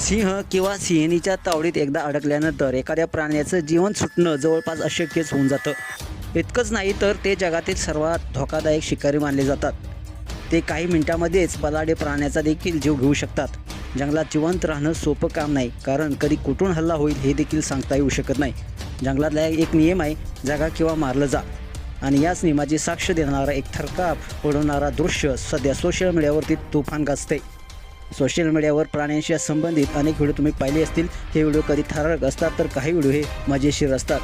सिंह किंवा सिंहिणीच्या तावडीत एकदा अडकल्यानंतर एखाद्या प्राण्याचं जीवन सुटणं जवळपास अशक्यच होऊन जातं. इतकंच नाही तर ते जगातील सर्वात धोकादायक शिकारी मानले जातात. ते काही मिनिटांमध्येच बलाडे प्राण्याचा देखील जीव घेऊ शकतात. जंगलात जिवंत राहणं सोपं काम नाही कारण कधी कुठून हल्ला होईल हे देखील सांगता येऊ शकत नाही. जंगलातला एक नियम आहे जगा किंवा मारलं जा. आणि याच नियमाची साक्ष देणारा एक थरकाप उडवणारा दृश्य सध्या सोशल मीडियावरती तुफान गाजते सोशल मीडियावर प्राण्यांशी संबंधित अनेक व्हिडिओ तुम्ही पाहिले असतील. हे व्हिडिओ कधी थरारक असतात तर काही व्हिडिओ हे मजेशीर असतात.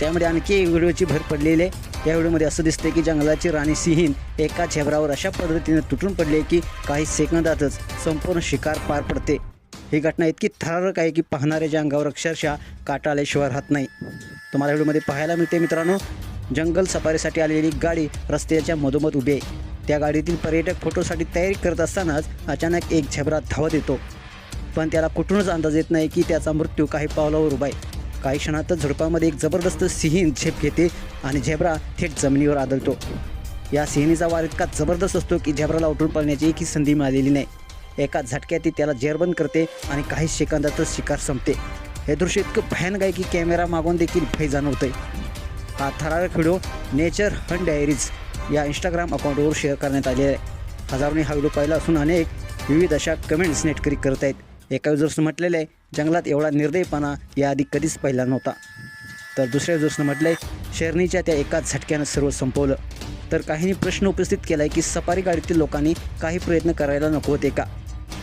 त्यामध्ये आणखी एक व्हिडिओची भर पडलेली आहे. या व्हिडिओमध्ये असं दिसते की जंगलाची राणी सिंहीण एका झेबरावर अशा पद्धतीने तुटून पडली आहे की काही सेकंदातच संपूर्ण शिकार पार पडते. ही घटना इतकी थरारक आहे की पाहणाऱ्याच्या अंगावर अक्षरशः काटा आल्याशिवाय राहत नाही. तुम्हाला व्हिडिओमध्ये पाहायला मिळते मित्रांनो जंगल सफारीसाठी आलेली गाडी रस्त्याच्या मधोमध उभी आहे. त्या गाडीतील पर्यटक फोटोसाठी तयारी करत असतानाच अचानक एक झेबरा धावत येतो. पण त्याला कुठूनच अंदाज येत नाही की त्याचा मृत्यू काही पावलावर उभा आहे. काही क्षणातच झुडपामध्ये एक जबरदस्त सिहीन झेप घेते आणि झेब्रा थेट जमिनीवर आदळतो. या सिंहिणीचा वार इतका जबरदस्त असतो की झेब्राला उठून पडण्याची एकही संधी मिळालेली नाही. एका झटक्यात ती त्याला जेरबंद करते आणि काही सेकंदातच शिकार संपते. हे दृश्य इतकं भयानक आहे की कॅमेरा मागून देखील भय जाणवतंय. हा थरारक व्हिडिओ नेचर हंट डायरीज. या इंस्टाग्राम अकाउंटवर शेअर करण्यात आले आहे. हजारोने हा व्हिडिओ पाहिला असून अनेक विविध अशा कमेंट्स नेटकरी करत आहेत. एका युजर्सनं म्हटलेलं आहे जंगलात एवढा निर्दयपणा याआधी कधीच पाहिला नव्हता. तर दुसऱ्या युजर्सनं म्हटलं आहे शेरणीच्या त्या एकाच झटक्यानं सर्व संपवलं. तर काहींनी प्रश्न उपस्थित केला आहे की सफारी गाडीतील लोकांनी काही प्रयत्न करायला नको होते का?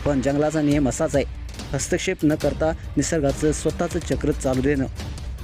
पण जंगलाचा नियम असाच आहे. हस्तक्षेप न करता निसर्गाचं स्वतःचं चक्र चालू देणं.